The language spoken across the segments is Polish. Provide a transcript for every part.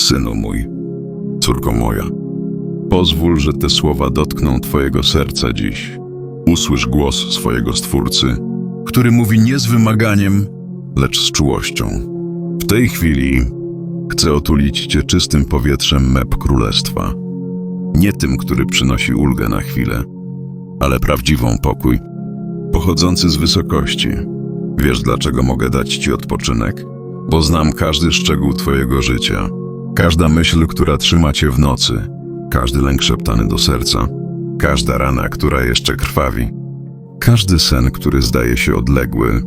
Synu mój, córko moja, pozwól, że te słowa dotkną Twojego serca dziś. Usłysz głos swojego Stwórcy, który mówi nie z wymaganiem, lecz z czułością. W tej chwili chcę otulić Cię czystym powietrzem mep królestwa. Nie tym, który przynosi ulgę na chwilę, ale prawdziwą pokój, pochodzący z wysokości. Wiesz, dlaczego mogę dać Ci odpoczynek? Bo znam każdy szczegół Twojego życia, każda myśl, która trzyma Cię w nocy, każdy lęk szeptany do serca, każda rana, która jeszcze krwawi, każdy sen, który zdaje się odległy.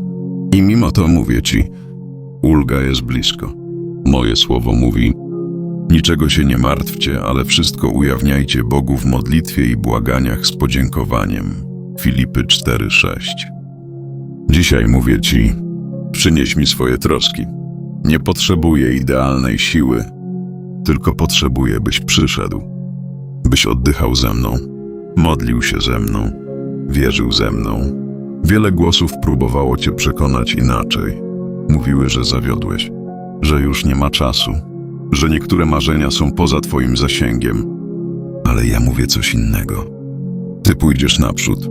I mimo to mówię Ci, ulga jest blisko. Moje słowo mówi, niczego się nie martwcie, ale wszystko ujawniajcie Bogu w modlitwie i błaganiach z podziękowaniem. Filipy 4:6 Dzisiaj mówię Ci, przynieś mi swoje troski. Nie potrzebuję idealnej siły, tylko potrzebuję, byś przyszedł, byś oddychał ze mną, modlił się ze mną, wierzył ze mną. Wiele głosów próbowało Cię przekonać inaczej. Mówiły, że zawiodłeś, że już nie ma czasu, że niektóre marzenia są poza Twoim zasięgiem. Ale ja mówię coś innego. Ty pójdziesz naprzód.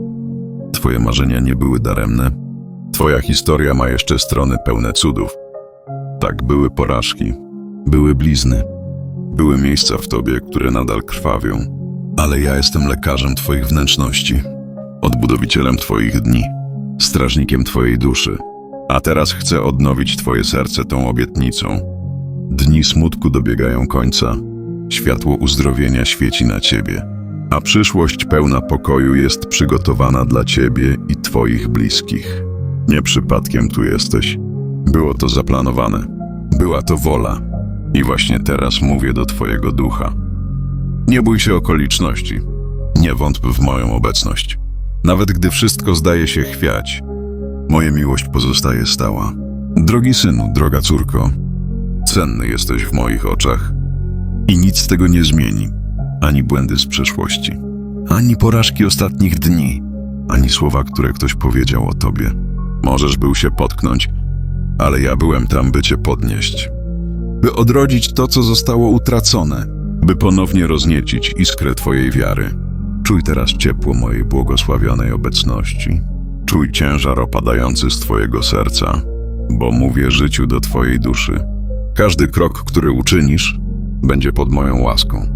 Twoje marzenia nie były daremne. Twoja historia ma jeszcze strony pełne cudów. Tak, były porażki, były blizny, były miejsca w tobie, które nadal krwawią. Ale ja jestem lekarzem Twoich wnętrzności, odbudowicielem Twoich dni, strażnikiem Twojej duszy. A teraz chcę odnowić Twoje serce tą obietnicą. Dni smutku dobiegają końca, światło uzdrowienia świeci na Ciebie, a przyszłość pełna pokoju jest przygotowana dla Ciebie i Twoich bliskich. Nie przypadkiem tu jesteś. Było to zaplanowane. Była to wola. I właśnie teraz mówię do Twojego ducha. Nie bój się okoliczności. Nie wątp w moją obecność. Nawet gdy wszystko zdaje się chwiać, moja miłość pozostaje stała. Drogi synu, droga córko, cenny jesteś w moich oczach i nic z tego nie zmieni. Ani błędy z przeszłości, ani porażki ostatnich dni, ani słowa, które ktoś powiedział o tobie. Możesz był się potknąć, ale ja byłem tam, by cię podnieść. By odrodzić to, co zostało utracone, by ponownie rozniecić iskrę twojej wiary. Czuj teraz ciepło mojej błogosławionej obecności. Czuj ciężar opadający z twojego serca, bo mówię życiu do twojej duszy. Każdy krok, który uczynisz, będzie pod moją łaską.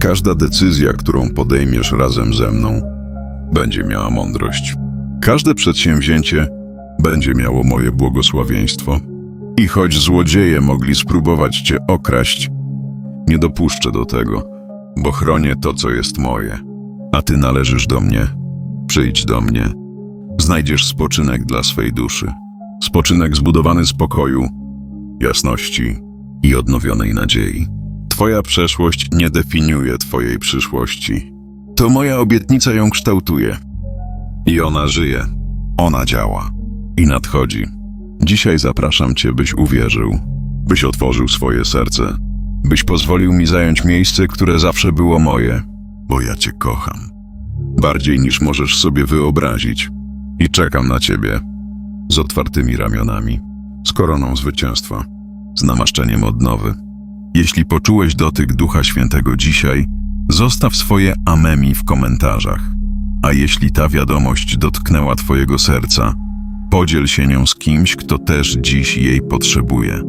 Każda decyzja, którą podejmiesz razem ze mną, będzie miała mądrość. Każde przedsięwzięcie będzie miało moje błogosławieństwo. I choć złodzieje mogli spróbować cię okraść, nie dopuszczę do tego, bo chronię to, co jest moje. A ty należysz do mnie. Przyjdź do mnie. Znajdziesz spoczynek dla swej duszy. Spoczynek zbudowany z pokoju, jasności i odnowionej nadziei. Twoja przeszłość nie definiuje Twojej przyszłości. To moja obietnica ją kształtuje. I ona żyje, ona działa i nadchodzi. Dzisiaj zapraszam Cię, byś uwierzył, byś otworzył swoje serce, byś pozwolił mi zająć miejsce, które zawsze było moje, bo ja Cię kocham. Bardziej niż możesz sobie wyobrazić. I czekam na Ciebie z otwartymi ramionami, z koroną zwycięstwa, z namaszczeniem odnowy. Jeśli poczułeś dotyk Ducha Świętego dzisiaj, zostaw swoje amemi w komentarzach. A jeśli ta wiadomość dotknęła Twojego serca, podziel się nią z kimś, kto też dziś jej potrzebuje.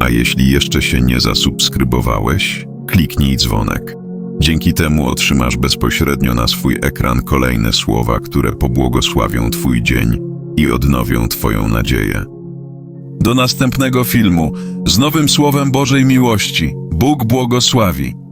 A jeśli jeszcze się nie zasubskrybowałeś, kliknij dzwonek. Dzięki temu otrzymasz bezpośrednio na swój ekran kolejne słowa, które pobłogosławią Twój dzień i odnowią Twoją nadzieję. Do następnego filmu z nowym słowem Bożej miłości. Bóg błogosławi.